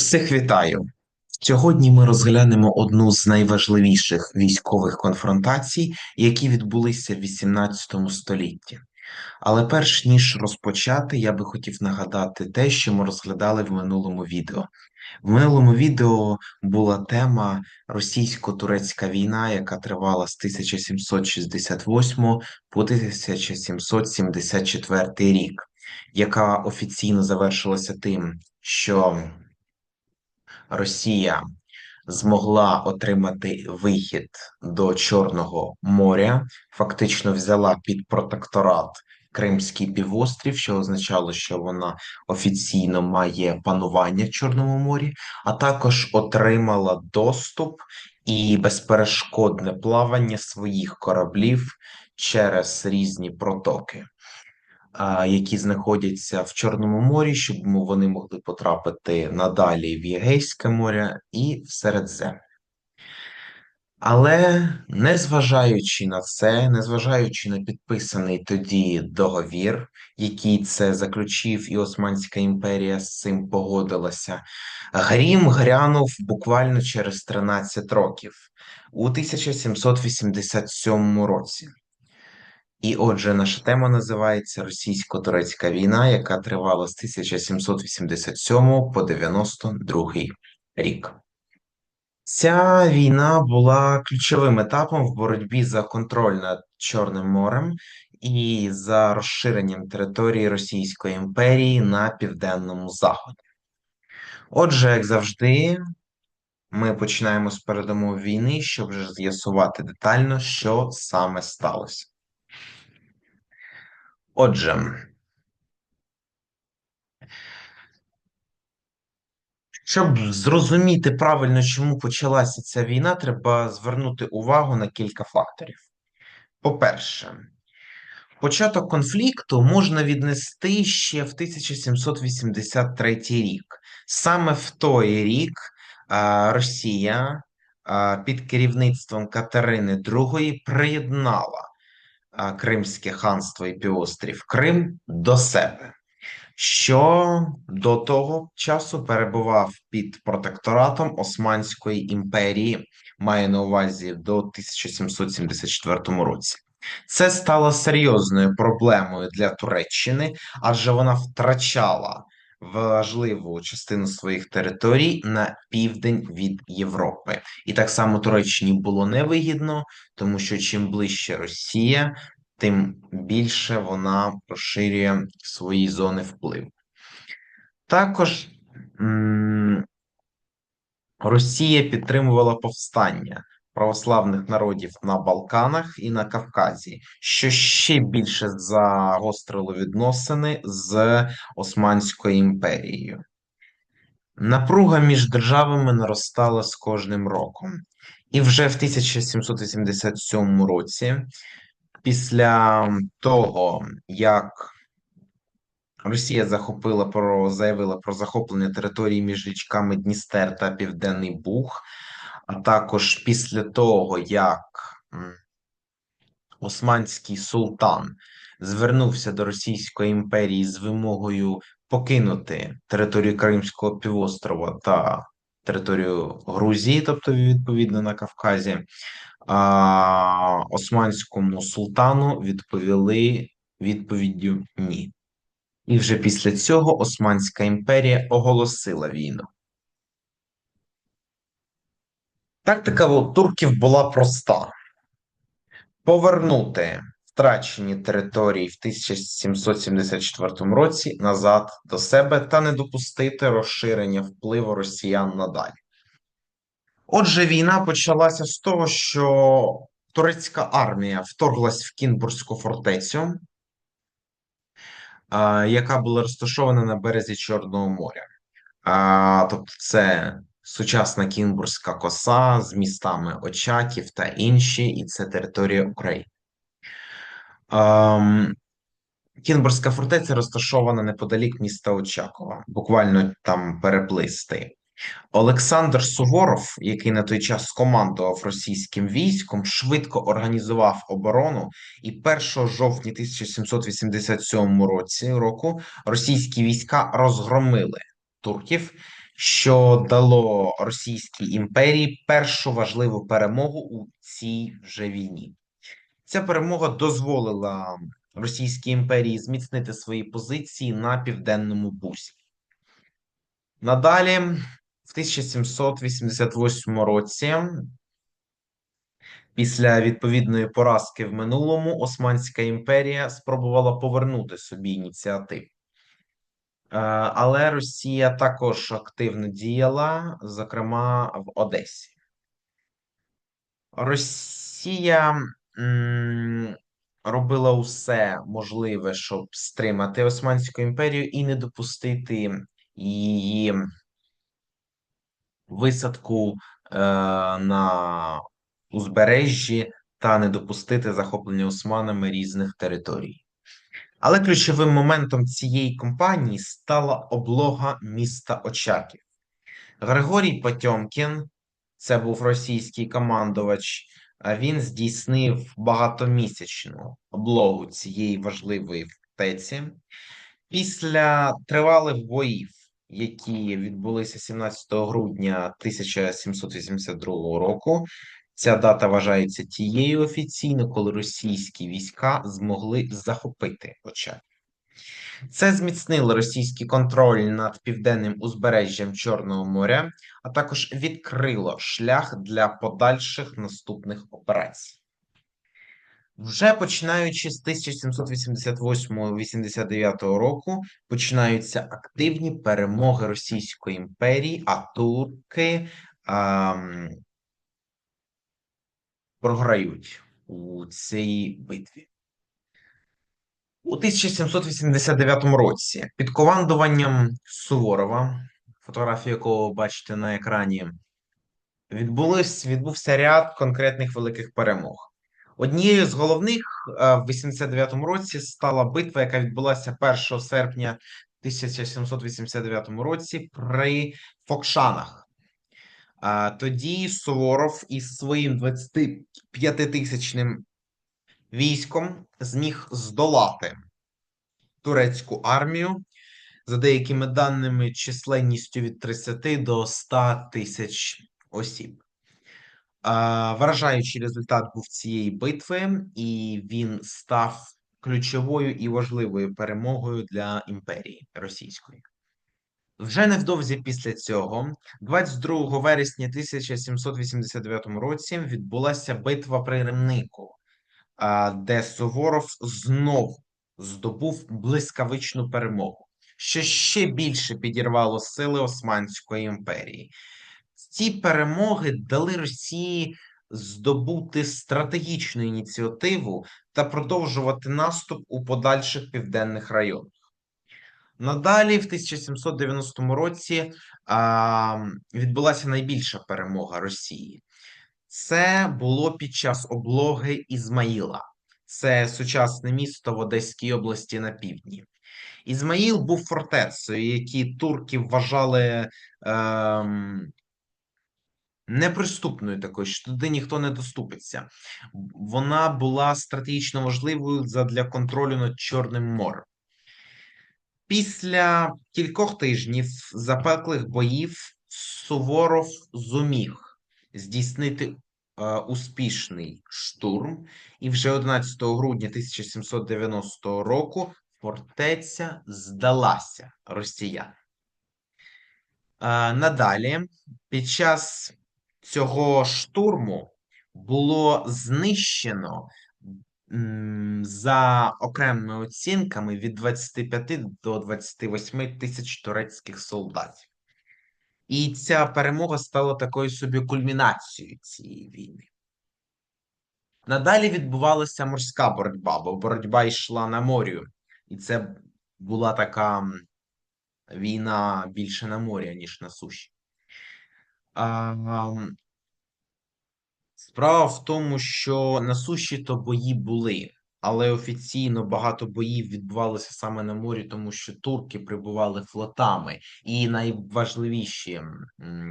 Усіх вітаю! Сьогодні ми розглянемо одну з найважливіших військових конфронтацій, які відбулися в XVIII столітті. Але перш ніж розпочати, я би хотів нагадати те, що ми розглядали в минулому відео. В минулому відео була тема російсько-турецька війна, яка тривала з 1768 по 1774 рік, яка офіційно завершилася тим, що Росія змогла отримати вихід до Чорного моря, фактично взяла під протекторат Кримський півострів, що означало, що вона офіційно має панування в Чорному морі, а також отримала доступ і безперешкодне плавання своїх кораблів через різні протоки які знаходяться в Чорному морі, щоб вони могли потрапити надалі в Єгейське море і в Середземне. Але незважаючи на це, незважаючи на підписаний тоді договір, який це заключив, і Османська імперія з цим погодилася, Грім грянув буквально через 13 років у 1787 році. І отже, наша тема називається Російсько-турецька війна, яка тривала з 1787 по 92 рік. Ця війна була ключовим етапом в боротьбі за контроль над Чорним морем і за розширенням території Російської імперії на південному заході. Отже, як завжди, ми починаємо з передумов війни, щоб з'ясувати детально, що саме сталося. Отже, щоб зрозуміти правильно, чому почалася ця війна, треба звернути увагу на кілька факторів. По-перше, початок конфлікту можна віднести ще в 1783 рік. Саме в той рік Росія під керівництвом Катерини II приєднала Кримське ханство і півострів Крим до себе, що до того часу перебував під протекторатом Османської імперії, має на увазі до 1774 році. Це стало серйозною проблемою для Туреччини, адже вона втрачала важливу частину своїх територій на південь від Європи, і так само Туреччині було невигідно, тому що чим ближче Росія, тим більше вона розширює свої зони впливу. Також Росія підтримувала повстання православних народів на Балканах і на Кавказі, що ще більше загострило відносини з Османською імперією. Напруга між державами наростала з кожним роком, і вже в 1787 році, після того, як Росія захопила про заявила про захоплення території між річками Дністер та Південний Буг, а також після того, як Османський султан звернувся до Російської імперії з вимогою покинути територію Кримського півострова та територію Грузії, тобто відповідно на Кавказі, Османському султану відповіли відповіддю ні. І вже після цього Османська імперія оголосила війну. Тактика турків була проста: повернути втрачені території в 1774 році назад до себе та не допустити розширення впливу росіян надалі. Отже, війна почалася з того, що турецька армія вторглась в Кінбурзьку фортецю, яка була розташована на березі Чорного моря. Тобто, це сучасна Кінбурзька коса з містами Очаків та інші, і це територія України. Ем, Кінбурзька фортеця розташована неподалік міста Очакова, буквально там переплисти. Олександр Суворов, який на той час командував російським військом, швидко організував оборону, і 1 жовтня 1787 році року російські війська розгромили турків що дало Російській імперії першу важливу перемогу у цій вже війні. Ця перемога дозволила Російській імперії зміцнити свої позиції на південному бусі. Надалі, в 1788 році, після відповідної поразки в минулому, Османська імперія спробувала повернути собі ініціативу. Е, Але Росія також активно діяла, зокрема в Одесі. Росія робила усе можливе, щоб стримати Османську імперію і не допустити її висадку е, на узбережжі та не допустити захоплення османами різних територій. Але ключовим моментом цієї кампанії стала облога міста Очаків. Григорій Потьомкін, це був російський командувач, він здійснив багатомісячну облогу цієї важливої фортеці. Після тривалих боїв, які відбулися 17 грудня 1782 року, ця дата вважається тією офіційно, коли російські війська змогли захопити Очаків. Це зміцнило російський контроль над південним узбережжям Чорного моря, а також відкрило шлях для подальших наступних операцій. Вже починаючи з 1788-89 року починаються активні перемоги Російської імперії, а турки програють у цій битві. У 1789 році під командуванням Суворова, фотографію якого бачите на екрані, відбулось, відбувся ряд конкретних великих перемог. Однією з головних е, в 89-му році стала битва, яка відбулася 1 серпня 1789 році при Фокшанах. А Тоді Суворов із своїм 25-тисячним військом зміг здолати турецьку армію за деякими даними численністю від 30 до 100 тисяч осіб. Вражаючий результат був цієї битви, і він став ключовою і важливою перемогою для імперії російської. Вже невдовзі після цього, 22 вересня 1789 році, відбулася битва при Ремнику, де Суворов знов здобув блискавичну перемогу, що ще більше підірвало сили Османської імперії. Ці перемоги дали Росії здобути стратегічну ініціативу та продовжувати наступ у подальших південних районах. Надалі, в 1790 році, відбулася найбільша перемога Росії. Це було під час облоги Ізмаїла, це сучасне місто в Одеській області на півдні. Ізмаїл був фортецею, які турки вважали ем, неприступною такою, що туди ніхто не доступиться. Вона була стратегічно важливою для контролю над Чорним морем. Після кількох тижнів запеклих боїв Суворов зуміг здійснити е, успішний штурм, і вже 11 грудня 1790 року фортеця здалася росіян. Е, надалі, під час цього штурму було знищено за окремими оцінками від 25 до 28 тисяч турецьких солдатів. І ця перемога стала такою собі кульмінацією цієї війни. Надалі відбувалася морська боротьба, бо боротьба йшла на морю, і це була така війна більше на морі, ніж на суші. Справа в тому, що на суші то бої були, але офіційно багато боїв відбувалося саме на морі, тому що турки прибували флотами, і найважливіші,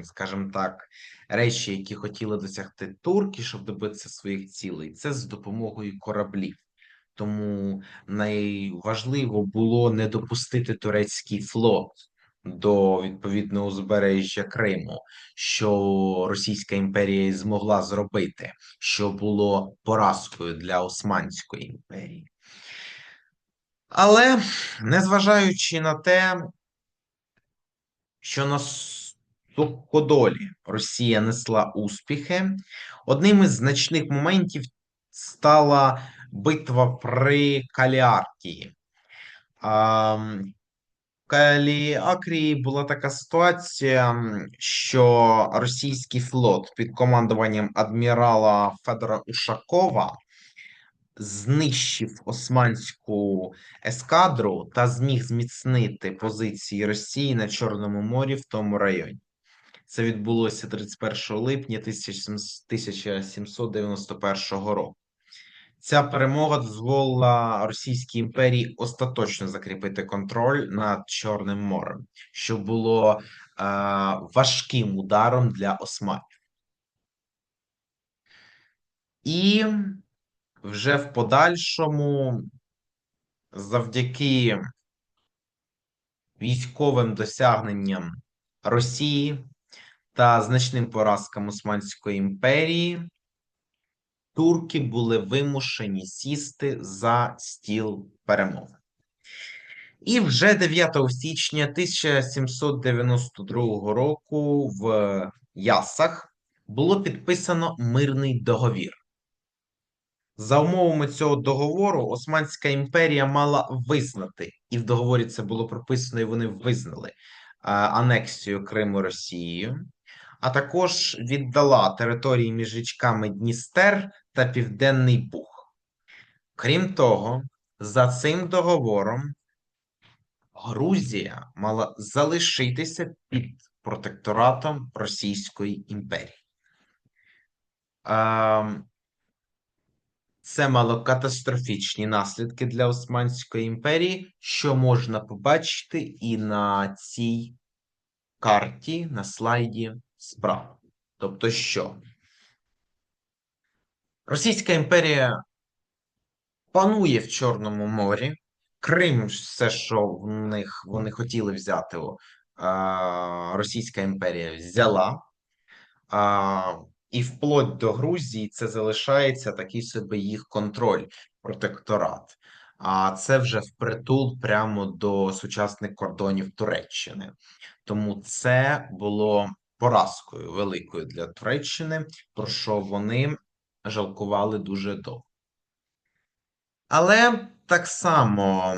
скажімо так, речі, які хотіли досягти турки, щоб добитися своїх цілей, це з допомогою кораблів. Тому найважливо було не допустити турецький флот до відповідного узбережжя Криму, що Російська імперія змогла зробити, що було поразкою для Османської імперії. Але незважаючи на те, що на суходолі Росія несла успіхи, одним із значних моментів стала битва при Каліаркії. Каліакрії була така ситуація, що російський флот під командуванням адмірала Федора Ушакова знищив османську ескадру та зміг зміцнити позиції Росії на Чорному морі в тому районі. Це відбулося 31 липня 1791 року. Ця перемога дозволила Російській імперії остаточно закріпити контроль над Чорним морем, що було е, важким ударом для османів. І вже в подальшому, завдяки військовим досягненням Росії та значним поразкам Османської імперії, турки були вимушені сісти за стіл перемови. І вже 9 січня 1792 року в Ясах було підписано мирний договір. За умовами цього договору Османська імперія мала визнати, і в договорі це було прописано, і вони визнали анексію Криму Росією, а також віддала території між річками Дністер та Південний Буг. Крім того, за цим договором Грузія мала залишитися під протекторатом Російської імперії. Це мало катастрофічні наслідки для Османської імперії, що можна побачити і на цій карті на слайді справа. Тобто, що Російська імперія панує в Чорному морі, Крим, все, що в них вони хотіли взяти, Російська імперія взяла. І вплоть до Грузії це залишається такий собі їх контроль, протекторат. А це вже впритул прямо до сучасних кордонів Туреччини. Тому це було поразкою великою для Туреччини, про що вони жалкували дуже довго. Але так само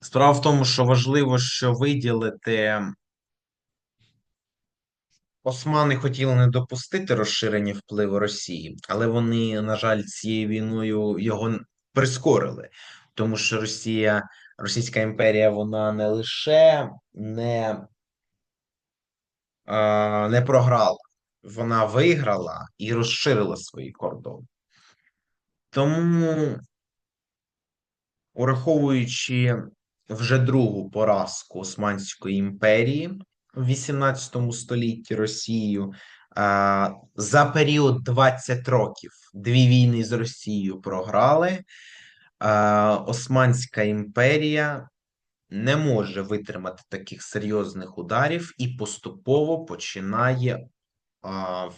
справа в тому, що важливо, що виділити Османи хотіли не допустити розширення впливу Росії, але вони, на жаль, цією війною його прискорили, тому що Росія, Російська імперія, вона не лише не, не програла, вона виграла і розширила свої кордони. Тому, ураховуючи вже другу поразку Османської імперії в 18 столітті Росію, за період 20 років дві війни з Росією програли. Османська імперія не може витримати таких серйозних ударів і поступово починає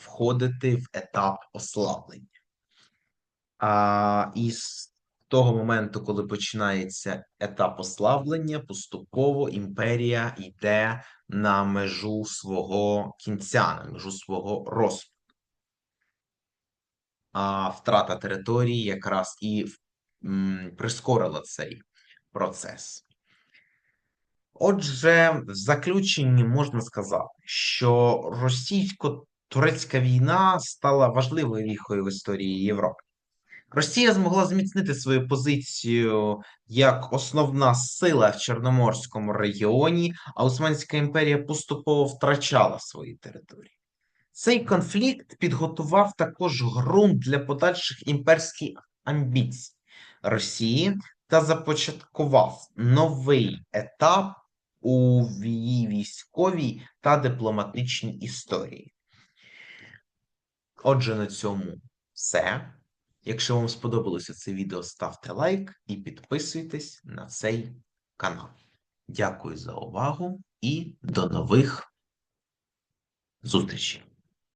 входити в етап ослаблення. А, І з того моменту, коли починається етап ослаблення, поступово імперія йде на межу свого кінця, на межу свого розпаду. А втрата території якраз і прискорила цей процес. Отже, в заключенні можна сказати, що російсько-турецька війна стала важливою віхою в історії Європи. Росія змогла зміцнити свою позицію як основна сила в Чорноморському регіоні, а Османська імперія поступово втрачала свої території. Цей конфлікт підготував також ґрунт для подальших імперських амбіцій Росії та започаткував новий етап у її військовій та дипломатичній історії. Отже, на цьому все. Якщо вам сподобалося це відео, ставте лайк і підписуйтесь на цей канал. Дякую за увагу і до нових зустрічей!